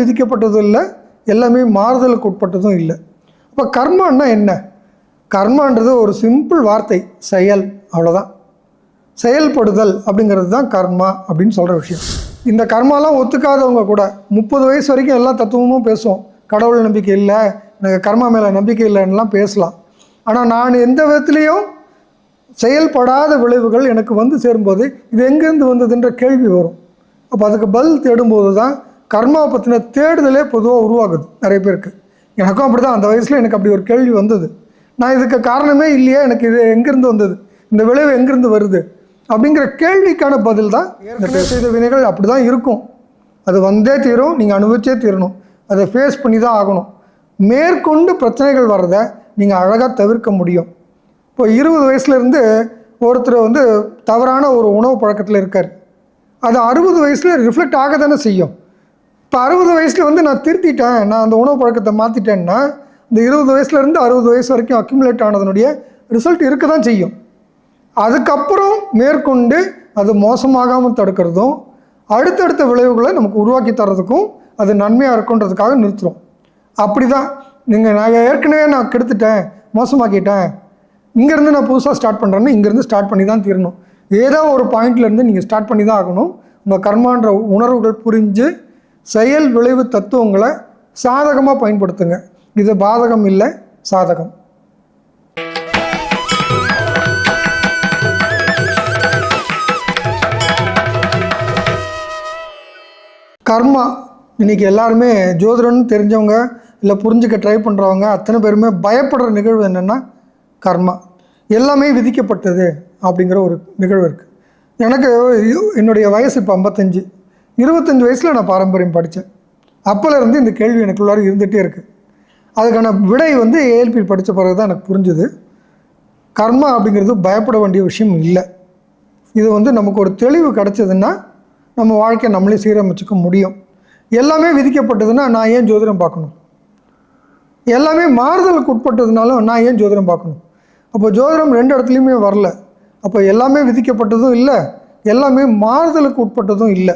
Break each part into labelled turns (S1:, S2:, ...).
S1: விதிக்கப்பட்டதும் இல்லை எல்லாமே மாறுதலுக்கு உட்பட்டதும் இல்லை. அப்போ கர்மான்னா என்ன? கர்மான்றது ஒரு சிம்பிள் வார்த்தை செயல் அவ்வளோதான் செயல்படுதல் அப்படிங்கிறது தான் கர்மா அப்படின்னு சொல்கிற விஷயம். இந்த கர்மாலாம் ஒத்துக்காதவங்க கூட முப்பது வயசு வரைக்கும் எல்லா தத்துவமும் பேசுவோம். கடவுள் நம்பிக்கை இல்லை எனக்கு கர்மா மேலே நம்பிக்கை இல்லைன்னுலாம் பேசலாம். ஆனால் நான் எந்த விதத்துலேயும் செயல்படாத விளைவுகள் எனக்கு வந்து சேரும்போது இது எங்கேருந்து வந்ததுன்ற கேள்வி வரும். அப்போ அதுக்கு பதில் தேடும்போது தான் கர்மாவை பற்றின தேடுதலே பொதுவாக உருவாகுது நிறைய பேருக்கு. எனக்கும் அப்படி தான் அந்த வயசில் எனக்கு அப்படி ஒரு கேள்வி வந்தது. நான் இதுக்கு காரணமே இல்லையா எனக்கு இது எங்கேருந்து வந்தது? இந்த விளைவு எங்கேருந்து வருது? அப்படிங்கிற கேள்விக்கான பதில் தான் ஏற்கனவே செய்த வினைகள் அப்படி தான் இருக்கும். அது வந்தே தீரும் நீங்கள் அனுபவிச்சே தீரணும். அதை ஃபேஸ் பண்ணி தான் ஆகணும். மேற்கொண்டு பிரச்சனைகள் வர்றதை நீங்கள் அழகாக தவிர்க்க முடியும். இப்போ இருபது வயசுலேருந்து ஒருத்தர் வந்து தவறான ஒரு உணவு பழக்கத்தில் இருக்கார். அது அறுபது வயசில் ரிஃப்ளெக்ட் ஆக தானே செய்யும். இப்போ அறுபது வயசில் வந்து நான் திருத்திட்டேன். நான் அந்த உணவு பழக்கத்தை மாற்றிட்டேன்னா இந்த இருபது வயசுலேருந்து அறுபது வயசு வரைக்கும் அக்யூமுலேட் ஆனதனுடைய ரிசல்ட் இருக்க தான் செய்யும். அதுக்கப்புறம் மேற்கொண்டு அது மோசமாகாமல் தடுக்கிறதும் அடுத்தடுத்த விளைவுகளை நமக்கு உருவாக்கி தர்றதுக்கும் அது நன்மையாக இருக்குன்றதுக்காக நிறுத்துகிறோம் அப்படி தான் நீங்கள் நான் ஏற்கனவே நான் கெடுத்துட்டேன் மோசமாக்கிட்டேன். இங்கேருந்து நான் புதுசாக ஸ்டார்ட் பண்ணுறேன்னா இங்கேருந்து ஸ்டார்ட் பண்ணி தான் தீரணும். ஏதோ ஒரு பாயிண்ட்லேருந்து நீங்கள் ஸ்டார்ட் பண்ணி தான் ஆகணும். உங்கள் கர்மான்ற உணர்வுகள் புரிஞ்சு செயல் விளைவு தத்துவங்களை சாதகமாக பயன்படுத்துங்க. இது பாதகம் இல்லை சாதகம். கர்மா இன்னைக்கு எல்லாருமே ஜோதிடம்னு தெரிஞ்சவங்க இல்லை புரிஞ்சுக்க ட்ரை பண்ணுறவங்க அத்தனை பேருமே பயப்படுற நிகழ்வு என்னென்னா கர்மா. எல்லாமே விதிக்கப்பட்டது அப்படிங்கிற ஒரு நிகழ்வு இருக்குது எனக்கு என்னுடைய வயசு இப்போ ஐம்பத்தஞ்சு. இருபத்தஞ்சி வயசில் நான் பாரம்பரியம் படித்தேன் அப்போலேருந்து இந்த கேள்வி எனக்குள்ளார இருந்துகிட்டே இருக்குது அதுக்கான விடை வந்து ஏஎல்பி படித்த பிறகு தான் எனக்கு புரிஞ்சுது. கர்மா அப்படிங்கிறது பயப்பட வேண்டிய விஷயம் இல்லை. இது வந்து நமக்கு ஒரு தெளிவு கிடச்சதுன்னா நம்ம வாழ்க்கையை நம்மளே சீரமைச்சுக்க முடியும். எல்லாமே விதிக்கப்பட்டதுன்னா நான் ஏன் ஜோதிடம் பார்க்கணும்? எல்லாமே மாறுதலுக்கு உட்பட்டதுனாலும் நான் ஏன் ஜோதிடம் பார்க்கணும்? அப்போ ஜோதிடம் ரெண்டு இடத்துலையுமே வரல. அப்போ எல்லாமே விதிக்கப்பட்டதும் இல்லை. எல்லாமே மாறுதலுக்கு உட்பட்டதும் இல்லை.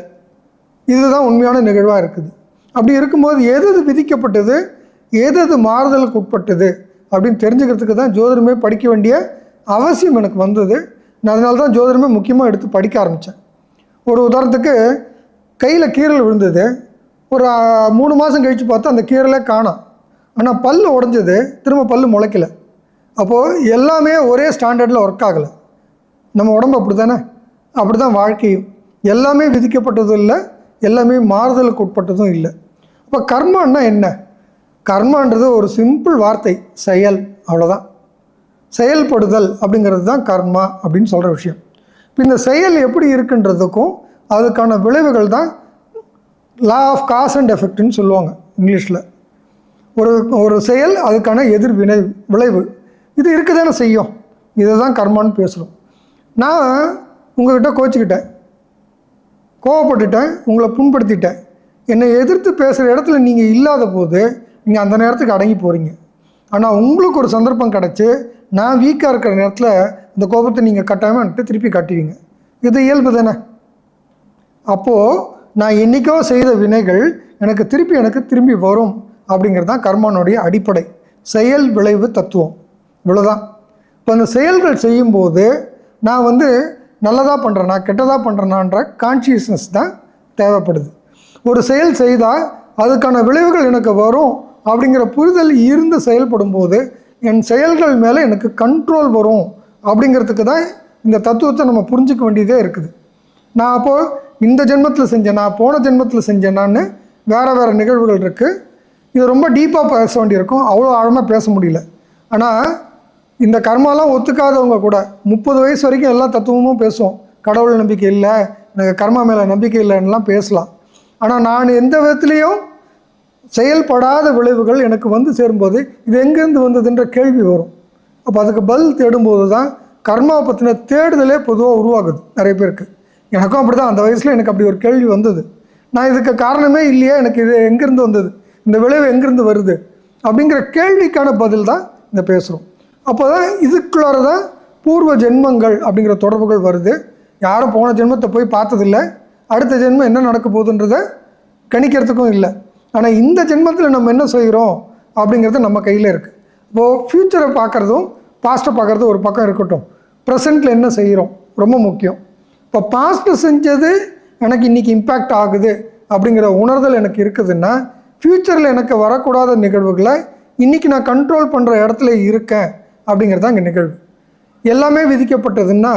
S1: இதுதான் உண்மையான நிகழ்வாக இருக்குது. அப்படி இருக்கும்போது எது எது விதிக்கப்பட்டது? எது எது மாறுதலுக்கு உட்பட்டது? அப்படின்னு தெரிஞ்சுக்கிறதுக்கு தான் ஜோதிடமே படிக்க வேண்டிய அவசியம் எனக்கு வந்தது. நான் அதனால தான் ஜோதிடமே முக்கியமாக எடுத்து படிக்க ஆரம்பித்தேன் ஒரு உதாரணத்துக்கு கையில் கீரல் விழுந்தது. ஒரு மூணு மாதம் கழித்து பார்த்தா அந்த கீரலே காணோம் ஆனால் பல் உடஞ்சது. திரும்ப பல் முளைக்கல. அப்போது எல்லாமே ஒரே ஸ்டாண்டர்டில் ஒர்க் ஆகலை. நம்ம உடம்பு அப்படி தானே அப்படி தான் வாழ்க்கையும். எல்லாமே விதிக்கப்பட்டதும் இல்லை. எல்லாமே மாறுதலுக்கு உட்பட்டதும் இல்லை. அப்போ கர்மான்னா என்ன? கர்மான்றது ஒரு சிம்பிள் வார்த்தை செயல் அவ்வளோதான் செயல்படுதல் அப்படிங்கிறது தான் கர்மா அப்படின்னு சொல்கிற விஷயம். இப்போ இந்த செயல் எப்படி இருக்குன்றதுக்கும் அதுக்கான விளைவுகள் தான் லா ஆஃப் காஸ் அண்ட் எஃபெக்ட்னு சொல்லுவாங்க இங்கிலீஷில். ஒரு ஒரு செயல் அதுக்கான எதிர்வினை விளைவு. இது இருக்க தானே செய்யும்? இதை தான் கர்மான்னு பேசுகிறோம் நான் உங்கள்கிட்ட கோச்சிக்கிட்டேன். கோவப்பட்டுட்டேன் உங்களை புண்படுத்திட்டேன். என்னை எதிர்த்து பேசுகிற இடத்துல நீங்கள் இல்லாத போது நீங்கள் அந்த நேரத்துக்கு அடங்கி போகிறீங்க ஆனால் உங்களுக்கு ஒரு சந்தர்ப்பம் கிடச்சி நான் வீக்காக இருக்கிற நேரத்தில் இந்த கோபத்தை நீங்கள் கட்டாமல் திருப்பி கட்டுவீங்க. இது இயல்பு தானே? அப்போது நான் என்றைக்கோ செய்த வினைகள் எனக்கு திருப்பி எனக்கு திரும்பி வரும் அப்படிங்கிறது தான் கர்மானுடைய அடிப்படை. செயல் விளைவு தத்துவம். இவ்வளோதான் இப்போ அந்த செயல்கள் செய்யும்போது நான் வந்து நல்லதாக பண்ணுறனா கெட்டதாக பண்ணுறனான்ற கான்ஷியஸ்னஸ் தான் தேவைப்படுது. ஒரு செயல் செய்தால் அதுக்கான விளைவுகள் எனக்கு வரும் அப்படிங்கிற புரிதல் இருந்து செயல்படும் போது என் செயல்கள் மேலே எனக்கு கண்ட்ரோல் வரும் அப்படிங்கிறதுக்கு தான் இந்த தத்துவத்தை நம்ம புரிஞ்சுக்க வேண்டியதே இருக்குது. நான் அப்போது இந்த ஜென்மத்தில் செஞ்சேன் நான் போன ஜென்மத்தில் செஞ்சேனான்னு வேறு வேறு நிகழ்வுகள் இருக்குது இது ரொம்ப டீப்பாக பேச வேண்டியிருக்கும். அவ்வளோ ஆழமாக பேச முடியல. ஆனால் இந்த கர்மாலாம் ஒத்துக்காதவங்க கூட முப்பது வயசு வரைக்கும் எல்லா தத்துவமும் பேசுவோம். கடவுள் நம்பிக்கை இல்லை எனக்கு கர்மா மேலே நம்பிக்கை இல்லைன்னுலாம் பேசலாம். ஆனால் நான் எந்த விதத்துலேயும் செயல்படாத விளைவுகள் எனக்கு வந்து சேரும்போது இது எங்கேருந்து வந்ததுன்ற கேள்வி வரும். அப்போ அதுக்கு பதில் தேடும்போது தான் கர்மாவை பற்றின தேடுதலே பொதுவாக உருவாகுது நிறைய பேருக்கு. எனக்கும் அப்படி தான் அந்த வயசில் எனக்கு அப்படி ஒரு கேள்வி வந்தது. நான் இதுக்கு காரணமே இல்லையா? எனக்கு இது எங்கேருந்து வந்தது? இந்த விளைவு எங்கேருந்து வருது? அப்படிங்கிற கேள்விக்கான பதில் தான் இந்த பேசுகிறோம் அப்போ தான் இதுக்குள்ளார தான் பூர்வ ஜென்மங்கள் அப்படிங்கிற தொடர்புகள் வருது. யாரும் போன ஜென்மத்தை போய் பார்த்ததில்ல. அடுத்த ஜென்மம் என்ன நடக்க போகுதுன்றதை கணிக்கிறதுக்கும் இல்லை. ஆனால் இந்த ஜென்மத்தில் நம்ம என்ன செய்கிறோம் அப்படிங்கிறது நம்ம கையில் இருக்குது இப்போது ஃப்யூச்சரை பார்க்குறதும் பாஸ்ட்டை பார்க்குறதும் ஒரு பக்கம் இருக்கட்டும். ப்ரெசண்ட்டில் என்ன செய்கிறோம்? ரொம்ப முக்கியம். இப்போ பாஸ்ட்டில் செஞ்சது எனக்கு இன்றைக்கி இம்பேக்ட் ஆகுது அப்படிங்கிற உணர்தல் எனக்கு இருக்குதுன்னா ஃப்யூச்சரில் எனக்கு வரக்கூடாத நிகழ்வுகளை இன்றைக்கி நான் கண்ட்ரோல் பண்ணுற இடத்துல இருக்கேன். அப்படிங்கிறது தான் இங்கே நிகழ்வு. எல்லாமே விதிக்கப்பட்டதுன்னா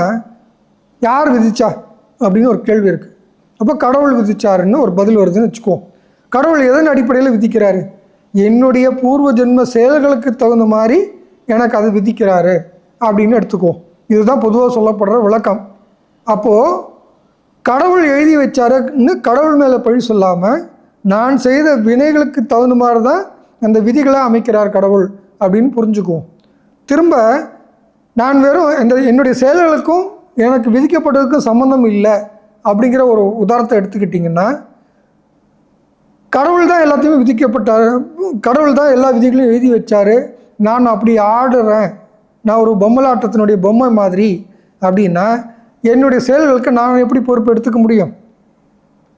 S1: யார் விதிச்சா? அப்படின்னு ஒரு கேள்வி இருக்குது அப்போ கடவுள் விதிச்சாருன்னு ஒரு பதில் வருதுன்னு வச்சுக்குவோம். கடவுள் எதன் அடிப்படையில் விதிக்கிறாரு? என்னுடைய பூர்வ ஜென்ம செயல்களுக்கு தகுந்த மாதிரி எனக்கு அது விதிக்கிறாரு அப்படின்னு எடுத்துக்குவோம். இதுதான் பொதுவாக சொல்லப்படுற விளக்கம். அப்போது கடவுள் எழுதி வச்சாருன்னு கடவுள் மேலே பழி சொல்லாமல் நான் செய்த வினைகளுக்கு தகுந்த மாதிரி தான் அந்த விதிகளை அமைக்கிறார் கடவுள் அப்படின்னு புரிஞ்சுக்குவோம். திரும்ப நான் வெறும் இந்த என்னுடைய செயல்களுக்கும் எனக்கு விதிக்கப்பட்டதுக்கும் சம்மந்தம் இல்லை அப்படிங்கிற ஒரு உதாரணத்தை எடுத்துக்கிட்டிங்கன்னா கடவுள் தான் எல்லாத்தையுமே விதிக்கப்பட்டார். கடவுள் தான் எல்லா விதிகளையும் எழுதி வச்சார். நான் அப்படி ஆடுறேன். நான் ஒரு பொம்மலாட்டத்தினுடைய பொம்மை மாதிரி அப்படின்னா என்னுடைய செயல்களுக்கு நான் எப்படி பொறுப்பு எடுத்துக்க முடியும்?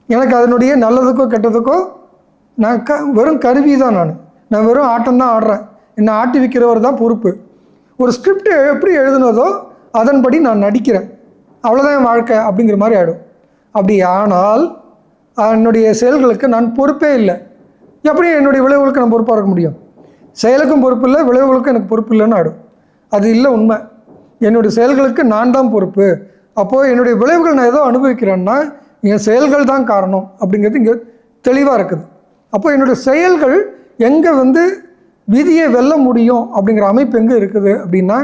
S1: எனக்கு அதனுடைய நல்லதுக்கோ கெட்டதுக்கோ நான் க வெறும் கருவி தான் நான். நான் வெறும் ஆட்டம் தான் ஆடுறேன். என்னை ஆட்டி வைக்கிறவர் தான் பொறுப்பு. ஒரு ஸ்கிரிப்டை எப்படி எழுதுனதோ அதன்படி நான் நடிக்கிறேன். அவ்வளோதான் என் வாழ்க்கை அப்படிங்கிற மாதிரி ஆகிடும் அப்படி ஆனால் என்னுடைய செயல்களுக்கு நான் பொறுப்பே இல்லை. எப்படி என்னுடைய விளைவுகளுக்கு நான் பொறுப்பாக இருக்க முடியும்? செயலுக்கும் பொறுப்பு இல்லை விளைவுகளுக்கும் எனக்கு பொறுப்பு இல்லைன்னு ஆடும் அது இல்லை உண்மை. என்னுடைய செயல்களுக்கு நான் தான் பொறுப்பு. அப்போது என்னுடைய விளைவுகள் நான் ஏதோ அனுபவிக்கிறேன்னா என் செயல்கள் தான் காரணம் அப்படிங்கிறது இங்கே தெளிவாக இருக்குது. அப்போ என்னுடைய செயல்கள் எங்கே வந்து விதியை வெல்ல முடியும் அப்படிங்கிற அமைப்பு எங்கே இருக்குது அப்படின்னா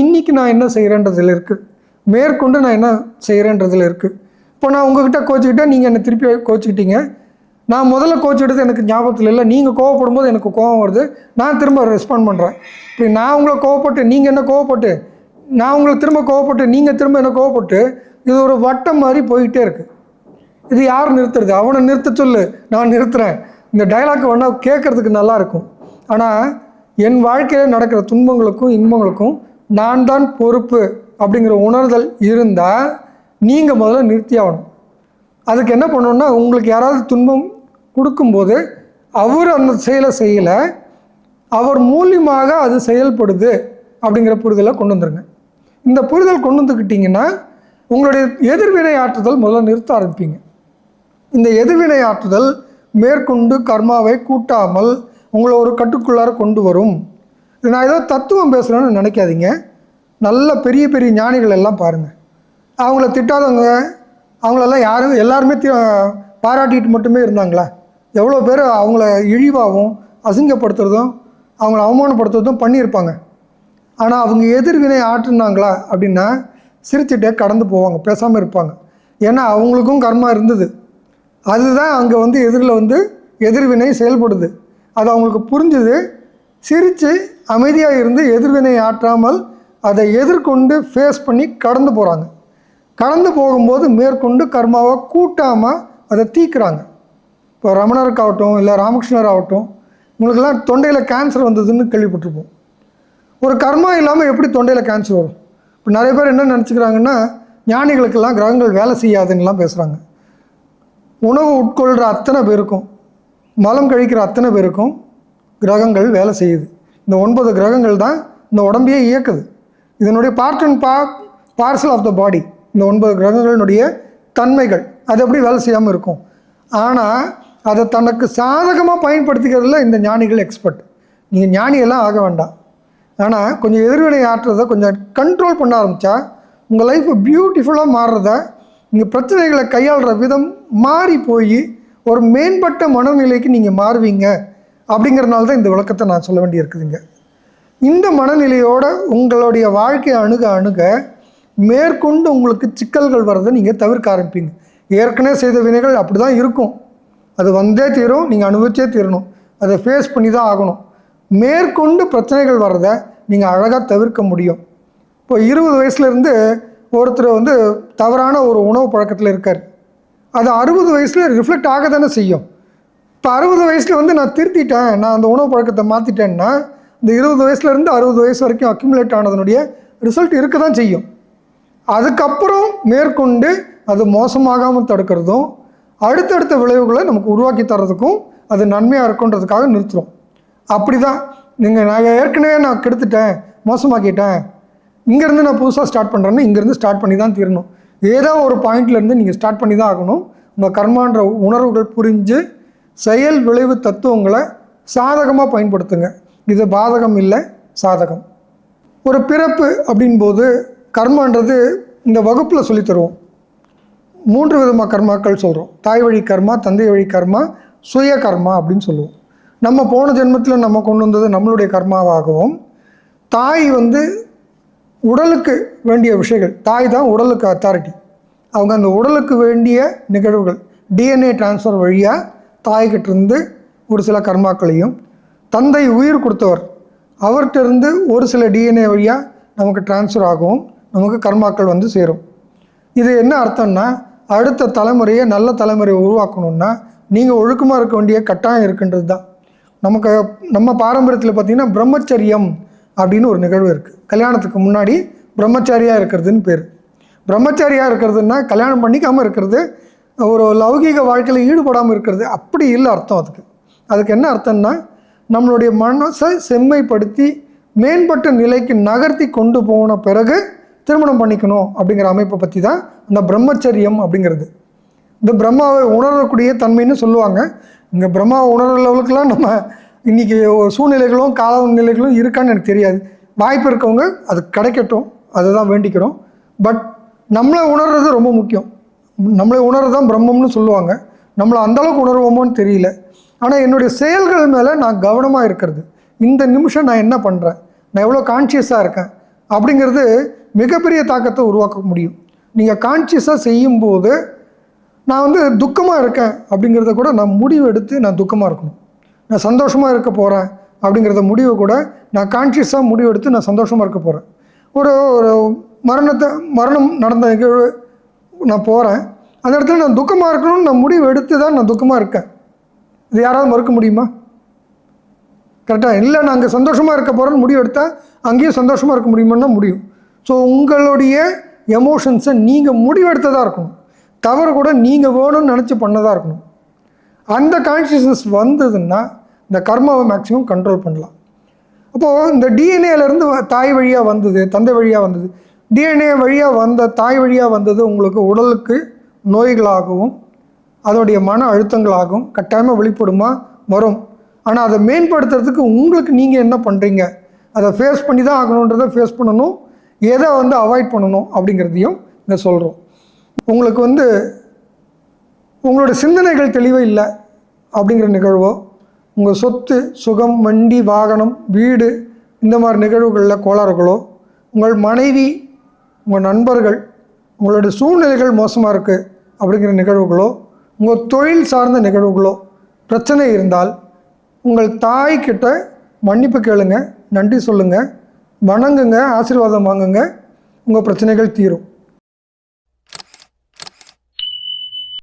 S1: இன்றைக்கி நான் என்ன செய்கிறேன்றதில் இருக்குது மேற்கொண்டு நான் என்ன செய்கிறேன்றதில் இருக்குது இப்போ நான் உங்ககிட்ட கோச்சிக்கிட்டேன் நீங்கள் என்னை திருப்பி கோச்சிக்கிட்டீங்க. நான் முதல்ல கோச் எடுத்து எனக்கு ஞாபகத்தில் இல்லை. நீங்கள் கோவப்படும் போது எனக்கு கோவம் வருது. நான் திரும்ப ரெஸ்பாண்ட் பண்ணுறேன் இப்படி நான் உங்களை கோவப்பட்டு நீங்கள் என்ன கோவப்பட்டு நான் உங்களை திரும்ப கோவப்பட்டு நீங்கள் திரும்ப என்ன கோவப்பட்டு இது ஒரு வட்டம் மாதிரி போயிட்டே இருக்குது இது யார் நிறுத்துறது? அவனை நிறுத்த சொல்லு. நான் நிறுத்துகிறேன் இந்த டைலாக் வேணால் கேட்குறதுக்கு நல்லாயிருக்கும் ஆனால் என் வாழ்க்கையில் நடக்கிற துன்பங்களுக்கும் இன்பங்களுக்கும் நான் தான் பொறுப்பு அப்படிங்கிற உணர்தல் இருந்தால் நீங்கள் முதல்ல நிறுத்தி ஆகணும். அதுக்கு என்ன பண்ணணும்னா உங்களுக்கு யாராவது துன்பம் கொடுக்கும்போது அவர் அந்த செயலை செய்யலை அவர் மூலியமாக அது செயல்படுது அப்படிங்கிற புரிதலை கொண்டு வந்துருங்க. இந்த புரிதல் கொண்டு வந்துக்கிட்டிங்கன்னா உங்களுடைய எதிர்வினை ஆற்றுதல் முதல்ல நிறுத்த ஆரம்பிப்பீங்க. இந்த எதிர்வினை ஆற்றுதல் மேற்கொண்டு கர்மாவை கூட்டாமல் உங்களை ஒரு கட்டுக்குள்ளார கொண்டு வரும். இது நான் ஏதோ தத்துவம் பேசுகிறேன்னு நினைக்காதீங்க. நல்ல பெரிய பெரிய ஞானிகள் எல்லாம் பாருங்கள் அவங்கள திட்டாதவங்க அவங்களெல்லாம் யாரும் எல்லாருமே தி- பாராட்டிட்டு மட்டுமே இருந்தாங்களா? எவ்வளோ பேர் அவங்கள இழிவாகவும் அசிங்கப்படுத்துறதும் அவங்கள அவமானப்படுத்துறதும் பண்ணியிருப்பாங்க. ஆனால் அவங்க எதிர்வினை ஆற்றுனாங்களா அப்படின்னா சிரிச்சுட்டே கடந்து போவாங்க பேசாமல் இருப்பாங்க. ஏன்னா அவங்களுக்கும் கர்மா இருந்தது. அதுதான் அங்கே வந்து எதிரில் வந்து எதிர்வினை செயல்படுது. அது அவங்களுக்கு புரிஞ்சுது. சிரித்து அமைதியாக இருந்து எதிர்வினை ஆற்றாமல் அதை எதிர்கொண்டு ஃபேஸ் பண்ணி கடந்து போகிறாங்க கடந்து போகும்போது மேற்கொண்டு கர்மாவை கூட்டாமல் அதை தீக்குறாங்க. இப்போ ரமணருக்கு ஆகட்டும் இல்லை ராமகிருஷ்ணர் ஆகட்டும் உங்களுக்கெல்லாம் தொண்டையில் கேன்சர் வந்ததுன்னு கேள்விப்பட்டிருப்போம். ஒரு கர்மா இல்லாமல் எப்படி தொண்டையில் கேன்சர் வரும்? இப்போ நிறைய பேர் என்ன நினச்சிக்கிறாங்கன்னா ஞானிகளுக்கெல்லாம் கிரகங்கள் வேலை செய்யாதுன்னெலாம் பேசுகிறாங்க உணவு உட்கொள்கிற அத்தனை பேருக்கும். மலம் கழிக்கிற அத்தனை பேருக்கும் கிரகங்கள் வேலை செய்யுது. இந்த ஒன்பது கிரகங்கள் தான் இந்த உடம்பையே இயக்குது. இதனுடைய பார்ட் அண்ட் பா பார்சல் ஆஃப் த பாடி இந்த ஒன்பது கிரகங்களினுடைய தன்மைகள். அது எப்படி வேலை செய்யாமல் இருக்கும்? ஆனால் அதை தனக்கு சாதகமாக பயன்படுத்திக்கிறதுல இந்த ஞானிகள் எக்ஸ்பர்ட் நீங்கள் ஞானியெல்லாம் ஆக வேண்டாம். ஆனால் கொஞ்சம் எதிர்வினை ஆற்றுறதை கொஞ்சம் கண்ட்ரோல் பண்ண ஆரம்பித்தா உங்கள் லைஃப் பியூட்டிஃபுல்லாக மாறுறத நீங்கள் பிரச்சனைகளை கையாளுற விதம் மாறி போய் ஒரு மேம்பட்ட மனநிலைக்கு நீங்கள் மாறுவீங்க அப்படிங்கிறனால தான் இந்த விளக்கத்தை நான் சொல்ல வேண்டியிருக்குதுங்க. இந்த மனநிலையோட உங்களுடைய வாழ்க்கையை அணுக அணுக மேற்கொண்டு உங்களுக்கு சிக்கல்கள் வர்றதை நீங்கள் தவிர்க்க ஆரம்பிப்பீங்க. ஏற்கனவே செய்த வினைகள் அப்படி தான் இருக்கும். அது வந்தே தீரும் நீங்கள் அனுபவிச்சே தீரணும். அதை ஃபேஸ் பண்ணி தான் ஆகணும். மேற்கொண்டு பிரச்சனைகள் வர்றதை நீங்கள் அழகாக தவிர்க்க முடியும். இப்போ இருபது வயசுலேருந்து ஒருத்தர் வந்து தவறான ஒரு உணவு பழக்கத்தில் இருக்கார். அது அறுபது வயசில் ரிஃப்ளெக்ட் ஆக தானே செய்யும். இப்போ அறுபது வயசில் வந்து நான் திருத்திட்டேன். நான் அந்த உணவு பழக்கத்தை மாற்றிட்டேன்னா இந்த இருபது வயசுலேருந்து அறுபது வயசு வரைக்கும் அக்யூமுலேட் ஆனதனுடைய ரிசல்ட் இருக்க தான் செய்யும். அதுக்கப்புறம் மேற்கொண்டு அது மோசமாகாமல் தடுக்கிறதும் அடுத்தடுத்த விளைவுகளை நமக்கு உருவாக்கி தர்றதுக்கும் அது நன்மையாக இருக்குன்றதுக்காக நிறுத்துகிறோம் அப்படி தான் நீங்கள் நான் ஏற்கனவே நான் கெடுத்துட்டேன் மோசமாக்கிட்டேன். இங்கேருந்து நான் புதுசாக ஸ்டார்ட் பண்ணுறேன்னா இங்கேருந்து ஸ்டார்ட் பண்ணி தான் தீரணும். ஏதோ ஒரு பாயிண்ட்லேருந்து நீங்கள் ஸ்டார்ட் பண்ணி தான் ஆகணும். உங்கள் கர்மான்ற உணர்வுகள் புரிஞ்சு செயல் விளைவு தத்துவங்களை சாதகமாக பயன்படுத்துங்க. இது பாதகம் இல்லை சாதகம். ஒரு பிறப்பு அப்படின்போது கர்மான்றது இந்த வகுப்பில் சொல்லித்தருவோம். மூன்று விதமாக கர்மாக்கள் சொல்கிறோம் தாய் வழி கர்மா தந்தை வழி கர்மா சுய கர்மா அப்படின்னு சொல்லுவோம். நம்ம போன ஜென்மத்தில் நம்ம கொண்டு வந்தது நம்மளுடைய கர்மாவாகவும் தாய் வந்து உடலுக்கு வேண்டிய விஷயங்கள். தாய் தான் உடலுக்கு அத்தாரிட்டி அவங்க அந்த உடலுக்கு வேண்டிய நிகழ்வுகள். டிஎன்ஏ டிரான்ஸ்ஃபர் வழியாக தாய்கிட்டிருந்து ஒரு சில கர்மாக்களையும் தந்தை உயிர் கொடுத்தவர் அவர்கிட்ட இருந்து ஒரு சில டிஎன்ஏ வழியாக நமக்கு டிரான்ஸ்ஃபர் ஆகும் நமக்கு கர்மாக்கள் வந்து சேரும். இது என்ன அர்த்தம்னா அடுத்த தலைமுறையை நல்ல தலைமுறையை உருவாக்கணும்னா நீங்கள் ஒழுக்கமாக இருக்க வேண்டிய கட்டாயம் இருக்குன்றது தான் நமக்கு நம்ம பாரம்பரியத்தில் பார்த்திங்கன்னா பிரம்மச்சரியம் அப்படின்னு ஒரு நிகழ்வு இருக்குது கல்யாணத்துக்கு முன்னாடி பிரம்மச்சாரியாக இருக்கிறதுன்னு பேர். பிரம்மச்சாரியாக இருக்கிறதுன்னா கல்யாணம் பண்ணிக்காமல் இருக்கிறது ஒரு லௌகீக வாழ்க்கையில் ஈடுபடாமல் இருக்கிறது அப்படி இல்லை அர்த்தம் அதுக்கு. அதுக்கு என்ன அர்த்தம்னா நம்மளுடைய மனசை செம்மைப்படுத்தி மேம்பட்ட நிலைக்கு நகர்த்தி கொண்டு போன பிறகு திருமணம் பண்ணிக்கணும் அப்படிங்கிற அமைப்பை பற்றி தான் இந்த பிரம்மச்சரியம் அப்படிங்கிறது. இந்த பிரம்மாவை உணரக்கூடிய தன்மைன்னு சொல்லுவாங்க. இங்கே பிரம்மாவை உணர்ற லெவலுக்குலாம் நம்ம இன்றைக்கி சூழ்நிலைகளும் காலநிலைகளும் இருக்கான்னு எனக்கு தெரியாது. வாய்ப்பு இருக்கவங்க அது கிடைக்கட்டும் அதை தான் வேண்டிக்கிறோம். பட் நம்மளை உணர்றது ரொம்ப முக்கியம். நம்மளை உணர்றது தான் பிரம்மம்னு சொல்லுவாங்க. நம்மளை அந்தளவுக்கு உணர்வோமோன்னு தெரியல. ஆனால் என்னுடைய செயல்கள் மேலே நான் கவனமாக இருக்கிறது. இந்த நிமிஷம் நான் என்ன பண்ணுறேன் நான் எவ்வளோ கான்சியஸாக இருக்கேன்? அப்படிங்கிறது மிகப்பெரிய தாக்கத்தை உருவாக்க முடியும். நீங்கள் கான்சியஸாக செய்யும்போது நான் வந்து துக்கமாக இருக்கேன் அப்படிங்கிறத கூட நான் முடிவு எடுத்து நான் துக்கமாக இருக்கணும். நான் சந்தோஷமாக இருக்க போகிறேன் அப்படிங்கிறத முடிவை கூட நான் கான்ஷியஸாக முடிவு எடுத்து நான் சந்தோஷமாக இருக்க போகிறேன் ஒரு ஒரு மரணத்தை மரணம் நடந்த நான் போகிறேன் அந்த இடத்துல நான் துக்கமாக இருக்கணும்னு நான் முடிவு எடுத்து தான் நான் துக்கமாக இருக்கேன். இது யாராவது மறுக்க முடியுமா? கரெக்டாக இல்லை நான் அங்கே சந்தோஷமாக இருக்க போகிறேன்னு முடிவு எடுத்தால் அங்கேயும் சந்தோஷமாக இருக்க முடியுமான்னா முடியும். ஸோ உங்களுடைய எமோஷன்ஸை நீங்கள் முடிவெடுத்ததாக இருக்கணும். தவறு கூட நீங்கள் வேணும்னு நினச்சி பண்ணதாக இருக்கணும். அந்த கான்ஷியஸ்னஸ் வந்ததுன்னா இந்த கர்மாவை மேக்ஸிமம் கண்ட்ரோல் பண்ணலாம். அப்போது இந்த டிஎன்ஏலேருந்து தாய் வழியாக வந்தது தந்தை வழியாக வந்தது. டிஎன்ஏ வழியாக வந்த தாய் வழியாக வந்தது உங்களுக்கு உடலுக்கு நோய்களாகவும் அதோடைய மன அழுத்தங்களாகவும் கட்டாயமாக வெளிப்படுமா? வரும். ஆனால் அதை மேம்படுத்துறதுக்கு உங்களுக்கு நீங்கள் என்ன பண்ணுறீங்க அதை ஃபேஸ் பண்ணி தான் ஆகணுன்றதை ஃபேஸ் பண்ணணும். எதை வந்து அவாய்ட் பண்ணணும் அப்படிங்கிறதையும் இங்கே சொல்கிறோம் உங்களுக்கு வந்து உங்களோட சிந்தனைகள் தெளிவே இல்லை அப்படிங்கிற நிகழ்வோ உங்கள் சொத்து சுகம் வண்டி வாகனம் வீடு இந்த மாதிரி நிகழ்வுகளில் கோளாறுகளோ உங்கள் மனைவி உங்கள் நண்பர்கள் உங்களோட சூழ்நிலைகள் மோசமாக இருக்குது அப்படிங்கிற நிகழ்வுகளோ உங்கள் தொழில் சார்ந்த நிகழ்வுகளோ பிரச்சனை இருந்தால் உங்கள் தாய்கிட்ட மன்னிப்பு கேளுங்க நன்றி சொல்லுங்கள் வணங்குங்க ஆசீர்வாதம் வாங்குங்க உங்கள் பிரச்சனைகள் தீரும்.